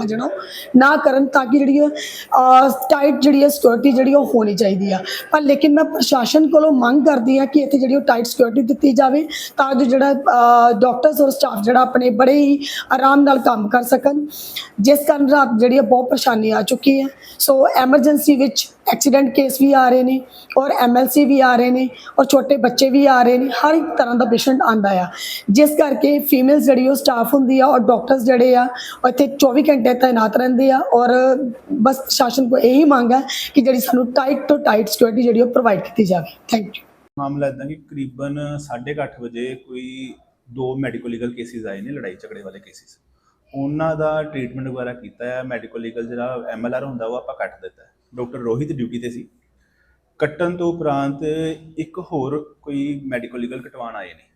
ਜਿਹੜਾ ਉਹ ਨਾ ਕਰਨ ਤਾਂ ਕਿ ਜਿਹੜੀ ਟਾਈਟ ਜਿਹੜੀ ਹੈ ਸਿਕਿਉਰਿਟੀ ਜਿਹੜੀ ਉਹ ਹੋਣੀ ਚਾਹੀਦੀ ਆ। ਪਰ ਲੇਕਿਨ ਮੈਂ ਪ੍ਰਸ਼ਾਸਨ ਕੋਲੋਂ ਮੰਗ ਕਰਦੀ ਆ ਕਿ ਇੱਥੇ ਜਿਹੜੀ ਉਹ ਟਾਈਟ ਸਿਕਿਉਰਿਟੀ ਦਿੱਤੀ ਜਾਵੇ ਤਾਂ ਜੋ ਜਿਹੜਾ ਡਾਕਟਰਸ ਔਰ ਸਟਾਫ ਜਿਹੜਾ ਆਪਣੇ ਬੜੇ ਹੀ ਆਰਾਮ ਨਾਲ ਕੰਮ ਕਰ ਸਕਣ। ਜਿਸ ਕਾਰਨ ਰਾਤ ਜਿਹੜੀ ਹੈ ਬਹੁਤ ਪਰੇਸ਼ਾਨੀ ਆ ਚੁੱਕੀ ਹੈ ਸੋ ਐਮਰਜੈਂਸੀ ਵਿੱਚ ਐਕਸੀਡੈਂਟ ਕੇਸ ਵੀ ਆ ਰਹੇ ਨੇ ਔਰ ਐਮਐਲਸੀ ਵੀ ਆ ਰਹੇ ਨੇ ਔਰ ਛੋਟੇ ਬੱਚੇ ਵੀ ਆ ਰਹੇ ਨੇ, ਹਰ ਇੱਕ ਤਰ੍ਹਾਂ ਦਾ ਪੇਸ਼ੈਂਟ ਆਂਦਾ ਆ। ਜਿਸ ਕਰਕੇ ਫੀਮੇਲਸ ਜਿਹੜੀ ਉਹ ਸਟਾਫ ਹੁੰਦੀ ਆ ਔਰ ਡਾਕਟਰਸ ਜਿਹੜੇ ਆ, ਉਹ ਇੱਥੇ 24 ਘੰਟੇ ਤਾਇਨਾਤ ਰਹਿੰਦੇ ਆ ਔਰ ਬਸ ਪ੍ਰਸ਼ਾਸਨ ਕੋ ਇਹੀ ਮੰਗ ਹੈ ਕਿ ਜਿਹੜੀ ਸਾਨੂੰ ਟਾਈਟ ਤੋਂ ਟਾਈਟ ਸਿਕਿਉਰਿਟੀ ਜਿਹੜੀ ਉਹ ਪ੍ਰੋਵਾਈਡ ਕੀਤੀ ਜਾਵੇ। ਥੈਂਕ ਯੂ ਮਾਮਲਾ ਇਦਾਂ ਕਿ ਕਰੀਬਨ 8:30 ਵਜੇ ਕੋਈ ਦੋ ਮੈਡੀਕਲ ਲੀਗਲ ਕੇਸਿਸ ਆਏ ਨੇ ਲੜਾਈ ਝਗੜੇ ਵਾਲੇ ਕੇਸਿਸ ਉਹਨਾਂ ਦਾ ਟ੍ਰੀਟਮੈਂਟ ਵਗੈਰਾ ਕੀਤਾ ਹੈ। ਮੈਡੀਕਲ ਲੀਗਲ ਜਿਹੜਾ ਐਮਐਲਆਰ ਹੁੰਦਾ ਉਹ ਆਪਾਂ ਕੱਟ ਦਿੱਤਾ ਡਾਕਟਰ ਰੋਹਿਤ ਡਿਊਟੀ ਤੇ ਸੀ। ਕੱਟਣ ਤੋਂ ਉਪਰੰਤ ਇੱਕ ਹੋਰ ਕੋਈ ਮੈਡੀਕਲ ਲੀਗਲ ਕਟਵਾਉਣ ਆਏ ਨੇ।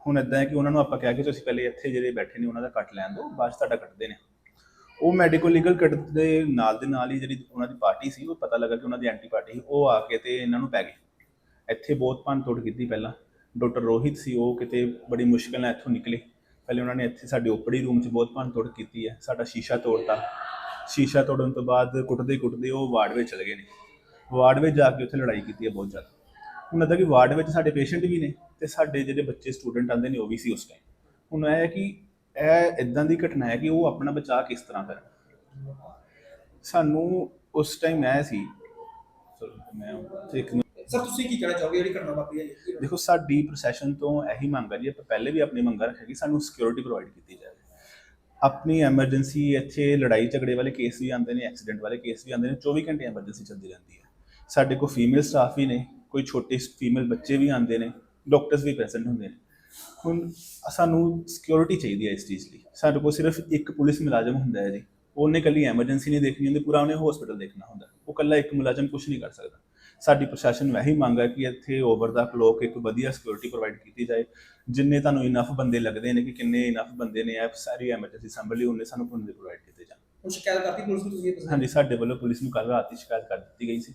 ਹੁਣ ਇਦਾਂ ਹੈ ਕਿ ਉਹਨਾਂ ਨੂੰ ਆਪਾਂ ਕਿਹਾ ਕਿ ਤੁਸੀਂ ਪਹਿਲੇ ਇੱਥੇ ਜਿਹੜੇ ਬੈਠੇ ਨੇ, ਉਹਨਾਂ ਦਾ ਕੱਟ ਲੈਣ ਦਿਓ, ਬਾਅਦ 'ਚ ਤੁਹਾਡਾ ਕੱਟਦੇ ਨੇ। ਉਹ ਮੈਡੀਕਲ ਲੀਗਲ ਕੱਟ ਦੇ ਨਾਲ ਦੇ ਨਾਲ ਹੀ ਜਿਹੜੀ ਉਹਨਾਂ ਦੀ ਪਾਰਟੀ ਸੀ, ਉਹ ਪਤਾ ਲੱਗਾ ਕਿ ਉਹਨਾਂ ਦੀ ਐਂਟੀ ਪਾਰਟੀ ਸੀ, ਉਹ ਆ ਕੇ ਤੇ ਇਹਨਾਂ ਨੂੰ ਪੈ ਗਏ। ਇੱਥੇ ਬਹੁਤ ਭੰਨ ਤੋੜ ਕੀਤੀ ਪਹਿਲਾਂ। ਡਾਕਟਰ ਰੋਹਿਤ ਸੀ, ਉਹ ਕਿਤੇ ਬੜੀ ਮੁਸ਼ਕਲ ਨਾਲ ਇੱਥੋਂ ਨਿਕਲੇ। ਪਹਿਲੇ ਉਹਨਾਂ ਨੇ ਇੱਥੇ ਸਾਡੇ ਓਪੜੀ ਰੂਮ 'ਚ ਬਹੁਤ ਭੰਨ ਤੋੜ ਕੀਤੀ ਹੈ। ਸਾਡਾ ਸ਼ੀਸ਼ਾ ਤੋੜਤਾ। ਸ਼ੀਸ਼ਾ ਤੋੜਨ ਤੋਂ ਬਾਅਦ ਕੁੱਟਦੇ ਕੁੱਟਦੇ ਉਹ ਵਾਰਡ ਵਿੱਚ ਚਲੇ ਗਏ ਨੇ। ਵਾਰਡ ਵਿੱਚ ਜਾ ਕੇ ਉੱਥੇ ਲੜਾਈ ਕੀਤੀ ਹੈ ਬਹੁਤ ਜ਼ਿਆਦਾ। ਹੁਣ ਅੱਦਾ ਕਿ ਵਾਰਡ ਵਿੱਚ ਸਾਡੇ ਪੇਸ਼ੈਂਟ ਵੀ ਨੇ ਤੇ ਸਾਡੇ ਜਿਹੜੇ ਬੱਚੇ ਸਟੂਡੈਂਟ ਆਉਂਦੇ ਨੇ, ਉਹ ਵੀ ਸੀ ਉਸ ਟਾਈਮ ਹੁਣ ਇਹ ਹੈ ਕਿ ਇਹ ਇਦਾਂ ਦੀ ਘਟਨਾ ਹੈ ਕਿ ਉਹ ਆਪਣਾ ਬਚਾਅ ਕਿਸ ਤਰ੍ਹਾਂ ਕਰਨ ਸਾਨੂੰ ਉਸ ਟਾਈਮ ਇਹ ਸੀ ਚਲੋ ਮੈਂ ਉੱਥੇ ਇੱਕ ਸਰ ਤੁਸੀਂ ਕੀ ਕਹਿਣਾ ਚਾਹੋਗੇ? ਜਿਹੜੀ ਘਟਨਾ ਵਾਪਰੀ ਹੈ ਜੀ? ਦੇਖੋ ਸਾਡੀ ਪ੍ਰੋਸੈਸ਼ਨ ਤੋਂ ਇਹੀ ਮੰਗ ਹੈ ਜੀ ਆਪਾਂ ਪਹਿਲੇ ਵੀ ਆਪਣੀ ਮੰਗਾਂ ਰੱਖਿਆ ਕਿ ਸਾਨੂੰ ਸਿਕਿਉਰਿਟੀ ਪ੍ਰੋਵਾਈਡ ਕੀਤੀ ਜਾਵੇ। ਆਪਣੀ ਐਮਰਜੈਂਸੀ ਇੱਥੇ ਲੜਾਈ ਝਗੜੇ ਵਾਲੇ ਕੇਸ ਵੀ ਆਉਂਦੇ ਨੇ ਐਕਸੀਡੈਂਟ ਵਾਲੇ ਕੇਸ ਵੀ ਆਉਂਦੇ ਨੇ 24 ਘੰਟੇ ਐਮਰਜੈਂਸੀ ਚੱਲਦੀ ਰਹਿੰਦੀ ਹੈ। ਸਾਡੇ ਕੋਲ ਫੀਮੇਲ ਸਟਾਫ ਵੀ ਨੇ ਕੋਈ ਛੋਟੇ ਫੀਮੇਲ ਬੱਚੇ ਵੀ ਆਉਂਦੇ ਨੇ ਡਾਕਟਰਸ ਵੀ ਪ੍ਰੈਜ਼ੈਂਟ ਹੁੰਦੇ ਨੇ। ਹੁਣ ਸਾਨੂੰ ਸਿਕਿਉਰਿਟੀ ਚਾਹੀਦੀ ਹੈ ਇਸ ਚੀਜ਼ ਲਈ। ਸਾਡੇ ਕੋਲ ਸਿਰਫ ਇੱਕ ਪੁਲਿਸ ਮੁਲਾਜ਼ਮ ਹੁੰਦਾ ਹੈ ਜੀ। ਉਹਨੇ ਕੱਲੀ ਐਮਰਜੈਂਸੀ ਨਹੀਂ ਦੇਖਣੀ ਹੁੰਦੀ ਪੂਰਾ ਉਹਨੇ ਹਸਪੀਟਲ ਦੇਖਣਾ ਹੁੰਦਾ। ਉਹ ਕੱਲਾ ਇੱਕ ਮੁਲਾਜ਼ਮ ਕੁਝ ਨਹੀਂ ਕਰ ਸਕਦਾ। ਸਾਡੀ ਪ੍ਰਸ਼ਾਸਨ ਨੂੰ ਇਹੀ ਮੰਗ ਹੈ ਕਿ ਇੱਥੇ ਓਵਰ ਦਾ ਕਲੋਕ ਇੱਕ ਵਧੀਆ ਸਿਕਿਉਰਿਟੀ ਪ੍ਰੋਵਾਈਡ ਕੀਤੀ ਜਾਏ। ਜਿੰਨੇ ਤੁਹਾਨੂੰ ਇਨਫ ਬੰਦੇ ਲੱਗਦੇ ਨੇ ਕਿ ਕਿੰਨੇ ਇਨਫ ਬੰਦੇ ਨੇ ਇਹ ਸਾਰੀ ਐਮਰਜੈਂਸੀ ਸੰਭਲ ਲਈ ਉਹਨੇ ਸਾਨੂੰ ਬੰਦੇ ਪ੍ਰੋਵਾਈਡ ਕੀਤੇ ਜਾਣ। ਹੁਣ ਸ਼ਿਕਾਇਤ ਕਰਤੀ ਪੁਲਿਸ ਨੂੰ ਤੁਸੀਂ ਹਾਂਜੀ ਸਾਡੇ ਵੱਲੋਂ ਪੁਲਿਸ ਨੂੰ ਕੱਲ ਰਾਤ ਹੀ ਸ਼ਿਕਾਇਤ ਕਰ ਦਿੱਤੀ ਗਈ ਸੀ।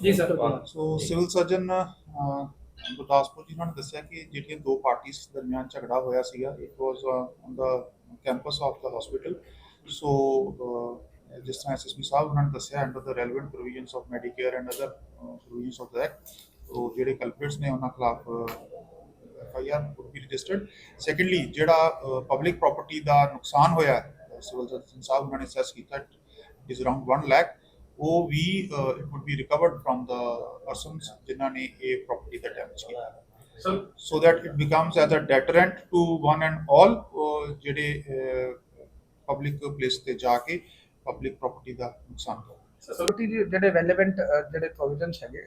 ਜੀ sir so civil surgeon Gurdaspur ji ਉਹਨਾਂ ਨੇ ਦੱਸਿਆ ਕਿ ਜਿਹੜੀਆਂ ਦੋ ਪਾਰਟੀਆਂ ਦਰਮਿਆਨ ਝਗੜਾ ਹੋਇਆ ਸੀਗਾ it was on the campus of the hospital so ਜਿਸ ਤਰ੍ਹਾਂ ਐਸਐਸਪੀ ਸਾਹਿਬ ਉਹਨਾਂ ਨੇ ਦੱਸਿਆ under the relevant provisions of medicare and other provisions of the act so ਜਿਹੜੇ ਕਲਪ੍ਰਿਟਸ ਨੇ ਉਹਨਾਂ ਖਿਲਾਫ FIR would be registered. Secondly ਜਿਹੜਾ ਪਬਲਿਕ ਪ੍ਰਾਪਰਟੀ ਦਾ ਨੁਕਸਾਨ ਹੋਇਆ, ਸਿਵਲ ਸਰਜਨ ਸਾਹਿਬ ਉਹਨਾਂ ਨੇ ਅਸੈਸ ਕੀਤਾ is around 1 lakh ਉਹ ਵੀ it would be recovered from the persons ਜਿਨ੍ਹਾਂ ਨੇ ਇਹ property ਦਾ damage ਕੀਤਾ sir that it becomes as a deterrent to one and all uh, ਜਿਹੜੇ ਪਬਲਿਕ ਪਲੇਸ ਤੇ ਜਾ ਕੇ ਪਬਲਿਕ ਪ੍ਰਾਪਰਟੀ ਦਾ ਨੁਕਸਾਨ ਕਰ ਸਿਕਿਉਰਿਟੀ ਦੇ ਜਿਹੜੇ ਰੈਲੇਵੈਂਟ ਜਿਹੜੇ ਪ੍ਰੋਵੀਜ਼ਨਸ ਹੈਗੇ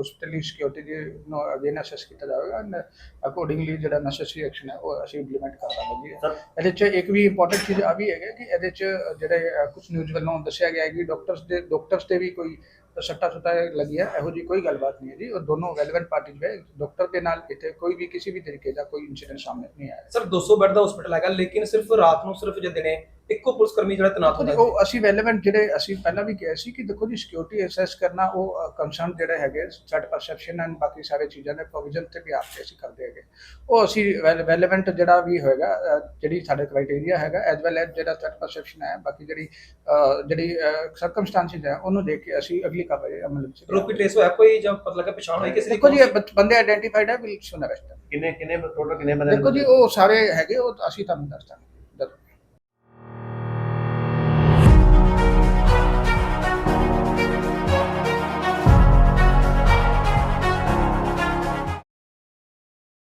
ਹਸਪੀਟਲੀ ਸਿਕਿਉਰਿਟੀ ਦੇ ਨੂੰ ਅਗੇਨ ਅਸੈਸ ਕੀਤਾ ਜਾਵੇਗਾ ਐਂਡ ਅਕੋਰਡਿੰਗਲੀ ਜਿਹੜਾ ਨੈਸੈਸਰੀ ਐਕਸ਼ਨ ਹੈ ਉਹ ਅਸੀਂ ਇੰਪਲੀਮੈਂਟ ਕਰ ਦਾਂਗੇ। ਇਹਦੇ ਚ ਇੱਕ ਵੀ ਇੰਪੋਰਟੈਂਟ ਚੀਜ਼ ਆ ਵੀ ਹੈਗਾ ਕਿ ਇਹਦੇ ਚ ਜਿਹੜੇ ਕੁਝ ਨਿਊਜ਼ ਵੱਲੋਂ ਦੱਸਿਆ ਗਿਆ ਹੈ ਕਿ ਡਾਕਟਰਸ ਦੇ ਡਾਕਟਰਸ ਤੇ ਵੀ ਕੋਈ ਸੱਟਾ ਸੁੱਟਾ ਲੱਗਿਆ ਇਹੋ ਜੀ ਕੋਈ ਗੱਲਬਾਤ ਨਹੀਂ ਹੈ ਜੀ। ਉਹ ਦੋਨੋਂ ਰੈਲੇਵੈਂਟ ਪਾਰਟੀਜ਼ ਗਏ ਡਾਕਟਰ ਦੇ ਨਾਲ ਇੱਥੇ ਕੋਈ ਵੀ ਕਿਸੇ ਵੀ ਤਰੀਕੇ ਦਾ ਕੋਈ ਇਨਸੀਡੈਂਟ ਸਾਹਮਣੇ ਨਹੀਂ ਆਇਆ। ਸਰ 200 ਬੈੱਡ ਦਾ ਹਸਪੀਟਲ ਹੈਗਾ ਲੇਕਿਨ ਸਿਰਫ ਰਾਤ ਨੂੰ ਸਿਰਫ ਜੇ ਦਿਨੇ ਇੱਕੋ ਪੁਲਿਸ ਕਰਮੀ ਜਿਹੜਾ ਤੈਨਾਤ ਹੁੰਦਾ ਜੀ ਉਹ ਅਸੀਂ ਰੈਲੇਵੈਂਟ ਜਿਹੜੇ ਅਸੀਂ ਪਹਿਲਾਂ ਵੀ ਕਿਹਾ ਸੀ ਕਿ ਦੇਖੋ ਜੀ ਸਿਕਿਉਰਿਟੀ ਅਸੈਸ ਕਰਨਾ ਉਹ ਕੰਸਰਨ ਜਿਹੜੇ ਹੈਗੇ ਸੈਟ ਪਰਸੈਪਸ਼ਨ ਐਂਡ ਬਾਕੀ ਸਾਰੇ ਚੀਜ਼ਾਂ ਦੇ ਪ੍ਰੋਵੀਜ਼ਨ ਤੇ ਵੀ ਆਪ ਅਸੀਂ ਕਰਦੇ ਹੈਗੇ। ਉਹ ਅਸੀਂ ਰੈਲੇਵੈਂਟ ਜਿਹੜਾ ਵੀ ਹੋਏਗਾ ਜਿਹੜੀ ਸਾਡੇ ਕ੍ਰਾਈਟੇਰੀਆ ਹੈਗਾ ਐਸ ਵੈਲ ਐਸ ਜਿਹੜਾ ਸੈਟ ਪਰਸੈਪਸ਼ਨ ਹੈ ਬਾਕੀ ਜਿਹੜੀ ਜਿਹੜੀ ਸਰਕਮਸਟੈਂਸਿਸ ਹੈ ਉਹਨੂੰ ਦੇਖ ਕੇ ਅਸੀਂ ਅਗਲੀ ਕਾਰਵਾਈ ਅਮਲ ਵਿੱਚ ਰੋਪੀ ਟ੍ਰੇਸ ਹੋਇਆ ਕੋਈ ਜਾਂ ਪਤਾ ਲੱਗਾ ਪਛਾਣ ਹੋਈ ਕਿਸੇ ਦੀ ਦੇਖੋ ਜੀ ਇਹ ਬੰਦ- ਬੰਦੇ ਆਇਡੈਂਟੀਫਾਈਡ ਹੈ ਵਿਲ ਸੁਨ ਅਰੈਸਟ ਕਿੰਨੇ ਕਿੰਨੇ ਟੋਟਲ ਕਿੰਨੇ ਬੰਦੇ ਦੇਖੋ ਜੀ ਉਹ ਸਾਰੇ ਹੈਗੇ ਉਹ ਅਸੀਂ ਤੁਹਾਨੂੰ ਦੱਸ ਦਾਂਗੇ।